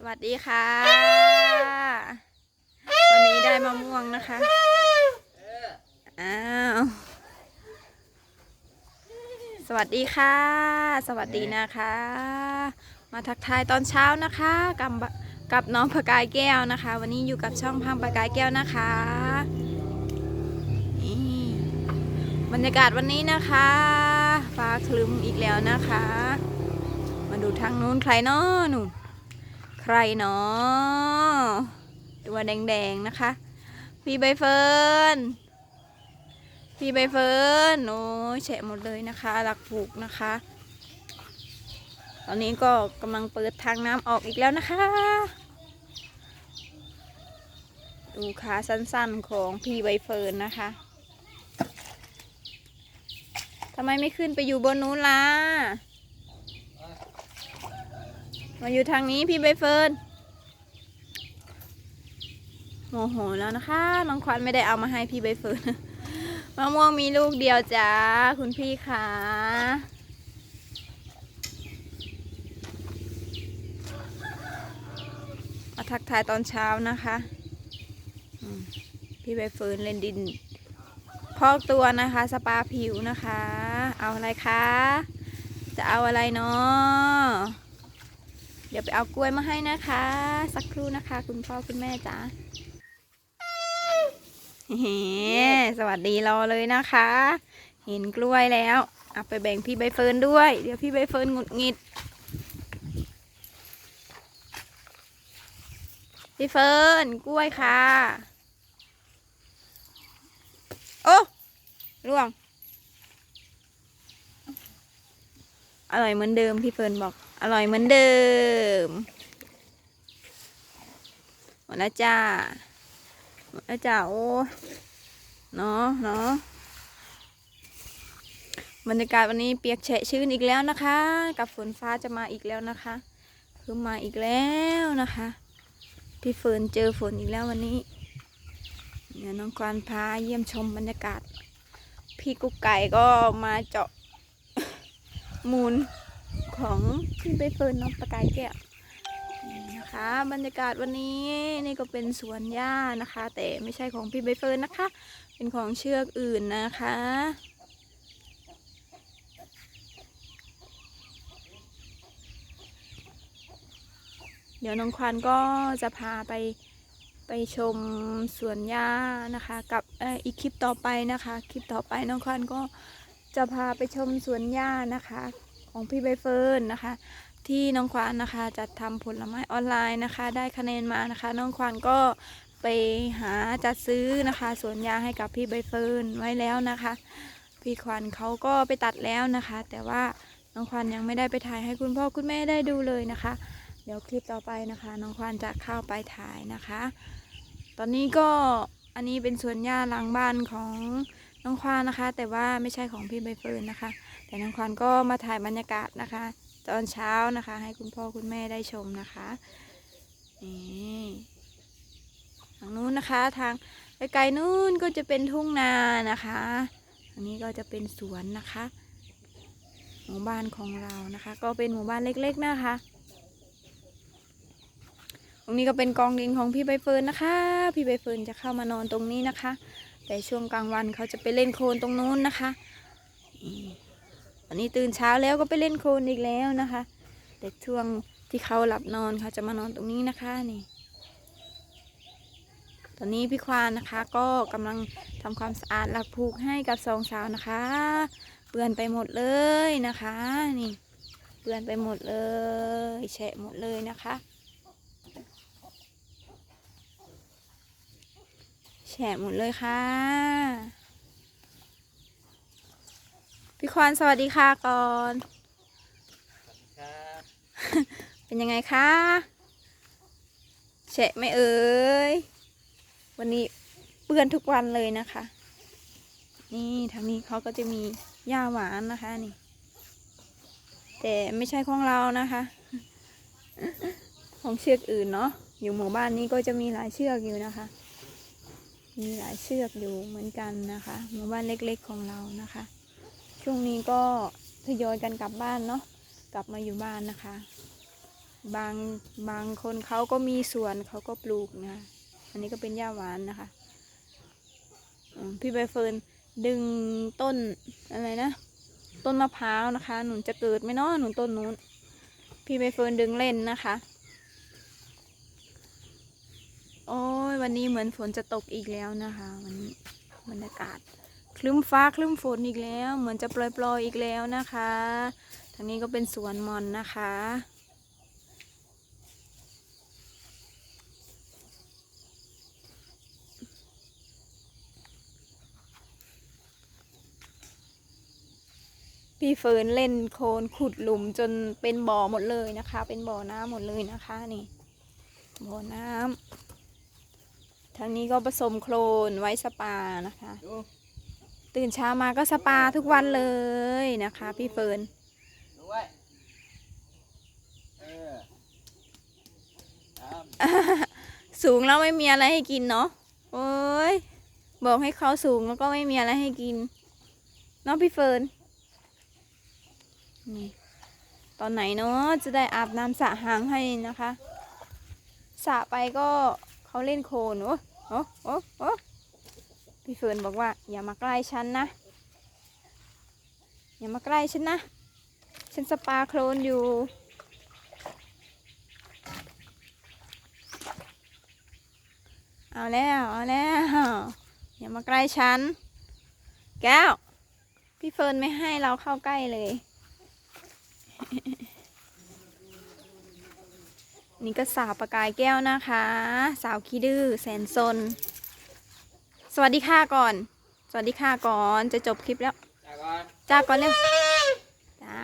สวัสดีค่ะ วันนี้ได้มะม่วงนะคะ อ้าว สวัสดีค่ะ สวัสดีนะคะ มาทักทายตอนเช้านะคะกับกับน้องประกายแก้วนะคะ วันนี้อยู่กับช่องพังประกายแก้วนะคะนี่บรรยากาศวันนี้นะคะ ฟ้าคลึ้มอีกแล้วนะคะ มาดูทางนู้นใครเนาะหนูใค รเนาะตัวแดงๆนะคะ พี่ใบเฟิร์นพี่ใบเฟิร์นโอ้ยแฉะหมดเลยนะคะ หลักผูกนะคะ ตอนนี้ก็กำลังเปิดทางน้ำออกอีกแล้วนะคะ ดูขาสั้นๆของพี่ใบเฟิร์นนะคะทำไมไม่ขึ้นไปอยู่บนนู้นล่ะ มาอยู่ทางนี้พี่ใบเฟิร์นโมโหแล้วนะคะ น้องควันไม่ได้เอามาให้พี่ใบเฟิร์นมะม่วงมีลูกเดียวจ้าคุณพี่คะมาทักทายตอนเช้านะคะพี่ใบเฟิร์นเล่นดิน พอกตัวนะคะ สปาผิวนะคะ เอาอะไรคะ จะเอาอะไรเนาะ เดี๋ยวไปเอากล้วยมาให้นะคะ สักครู่นะคะ คุณพ่อคุณแม่จ๋าเฮ้สวัสดีรอเลยนะคะ เห็นกล้วยแล้วเอาไปแบ่งพี่ใบเฟิร์นด้วย เดี๋ยวพี่ใบเฟิร์นหงุดหงิด พี่เฟิร์นกล้วยค่ะ โอ้ล่วง อร่อยเหมือนเดิมพี่เฟิร์นบอก อร่อยเหมือนเดิม หมดแล้วจ้า หมดแล้วจ้าโอ้เนาะเนาะบรรยากาศวันนี้เปียกแฉะชื้นอีกแล้วนะคะ กับฝนฟ้าจะมาอีกแล้วนะคะ คือมาอีกแล้วนะคะ พี่เฟิร์นเจอฝนอีกแล้ววันนี้เดี๋ยวน้องกวานพาเยี่ยมชมบรรยากาศ พี่กุ๊กไก่ก็มาเจาะมูล ของพี่ใบเฟิร์นน้องประกายแก้วนะคะ บรรยากาศวันนี้นี่ก็เป็นสวนหญ้านะคะ แต่ไม่ใช่ของพี่ใบเฟิร์นนะคะ เป็นของเชือกอื่นนะคะเดี๋ยวน้องควันก็จะพาไปไปชมสวนหญ้านะคะ กับเอ่ออีกคลิปต่อไปนะคะ คลิปต่อไปน้องควันก็จะพาไปชมสวนหญ้านะคะ ของพี่ใบเฟิร์นนะคะ ที่น้องควานนะคะจัดทำผลไม้ออนไลน์นะคะ ได้คะแนนมานะคะ น้องควานก็ไปหาจัดซื้อนะคะสวนยางให้กับพี่ใบเฟิร์นไว้แล้วนะคะ พี่ควานเขาก็ไปตัดแล้วนะคะ แต่ว่าน้องควานยังไม่ได้ไปถ่ายให้คุณพ่อคุณแม่ได้ดูเลยนะคะ เดี๋ยวคลิปต่อไปนะคะ น้องควานจะเข้าไปถ่ายนะคะ ตอนนี้ก็อันนี้เป็นสวนหญ้าหลังบ้านของ น้องควานนะคะ แต่ว่าไม่ใช่ของพี่ใบเฟิร์นนะคะ แต่น้องควันก็มาถ่ายบรรยากาศนะคะ ตอนเช้านะคะ ให้คุณพ่อคุณแม่ได้ชมนะคะนี่ทางนู้นนะคะทางไกลๆนู้นก็จะเป็นทุ่งนานะคะอันนี้ก็จะเป็นสวนนะคะหมู่บ้านของเรานะคะ ก็เป็นหมู่บ้านเล็ก ๆนะคะตรงนี้ก็เป็นกองดินของพี่ใบเฟิร์นนะคะ พี่ใบเฟิร์นจะเข้ามานอนตรงนี้นะคะ แต่ช่วงกลางวันเขาจะไปเล่นโคลนตรงนู้นนะคะวันนี้ตื่นเช้าแล้วก็ไปเล่นโคลนอีกแล้วนะคะ แต่ช่วงที่เขาหลับนอนเขาจะมานอนตรงนี้นะคะนี่ ตอนนี้พี่ควานนะคะ ก็กำลังทำความสะอาดหลักผูกให้กับสองสาวนะคะ เปื้อนไปหมดเลยนะคะ นี่ เปื้อนไปหมดเลยแฉะหมดเลยนะคะ ฉะหมดเลยค่ะ พี่ควานสวัสดีค่ะก่อนครับเป็นยังไงคะแฉะไหม่เอ่ยวันนี้เปื้อนทุกวันเลยนะคะ นี่ทางนี้เขาก็จะมีหญ้าหวานนะคะนี่ แต่ไม่ใช่ของเรานะคะ ของเชือกอื่นเนาะอยู่หมู่บ้านนี้ก็จะมีหลายเชือกอยู่นะคะ มีหลายเชือกอยู่เหมือนกันนะคะหมู่บ้านเล็กๆของเรานะคะ ช่วงนี้ก็ทยอยกันกลับบ้านเนาะกลับมาอยู่บ้านนะคะ บางบางคนเขาก็มีสวนเขาก็ปลูกนะอันนี้ก็เป็นหญ้าหวานนะคะพี่ใบเฟิร์นดึงต้นอะไรนะ ต้นมะพร้าวนะคะ หนุนจะเกิดไหมเนาะหนุนต้นนู้น พี่ใบเฟิร์นดึงเล่นนะคะ โอ้ย วันนี้เหมือนฝนจะตกอีกแล้วนะคะวันนี้บรรยากาศคลึ้มฟ้าคลึ้มฝนอีกแล้ว เหมือนจะปล่อยๆอีกแล้วนะคะทางนี้ก็เป็นสวนมอนนะคะพี่เฟิร์นเล่นโคลนขุดหลุมจนเป็นบ่อหมดเลยนะคะ เป็นบ่อน้ำหมดเลยนะคะนี่บ่อน้ำ ทางนี้ก็ผสมโคลนไว้สปานะคะดูตื่นเช้ามาก็สปาทุกวันเลยนะคะ พี่เฟิร์นดูไว้เออครับสูงแล้วไม่มีอะไรให้กินเนาะโอ้ยบอกให้เขาสูงแล้วก็ไม่มีอะไรให้กินเนาะพี่เฟิร์นนี่ตอนไหนเนาะจะได้อาบน้ำสระหางให้นะคะสระไปก็เขาเล่นโคลนโอ้ โอ้โอ้โอ้พี่เฟิร์นบอกว่า อย่ามาใกล้ฉันนะ อย่ามาใกล้ฉันนะ ฉันสปาโคลนอยู่ เอาแล้วเอาแล้วอย่ามาใกล้ฉัน แก้ว พี่เฟิร์นไม่ให้เราเข้าใกล้เลย นี่ก็สาวประกายแก้วนะคะ สาวขี้ดื้อแสนซน สวัสดีค่ะก่อน สวัสดีค่ะก่อนจะจบคลิปแล้วจากก่อนจ้าก่อนเร็วจ้า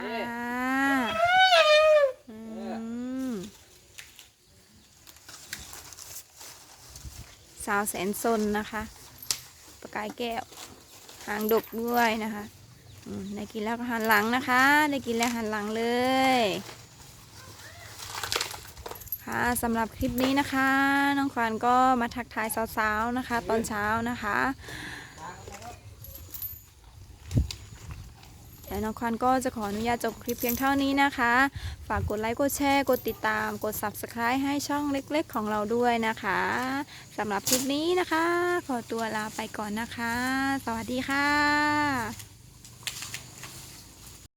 สาวแสนซนนะคะ ประกายแก้ว หางดกด้วยนะคะได้กินแล้วก็หันหลังนะคะ ได้กินแล้วหันหลังเลย ค่ะสำหรับคลิปนี้นะคะ น้องขวัญก็มาทักทายสาวๆนะคะ ตอนเช้านะคะแล้วน้องควันก็จะขออนุญาตจบคลิปเพียงเท่านี้นะคะ ฝากกดไลค์กดแชร์ กดติดตาม กด subscribe ให้ช่องเล็กๆของเราด้วยนะคะสำหรับคลิปนี้นะคะ ขอตัวลาไปก่อนนะคะ สวัสดีค่ะ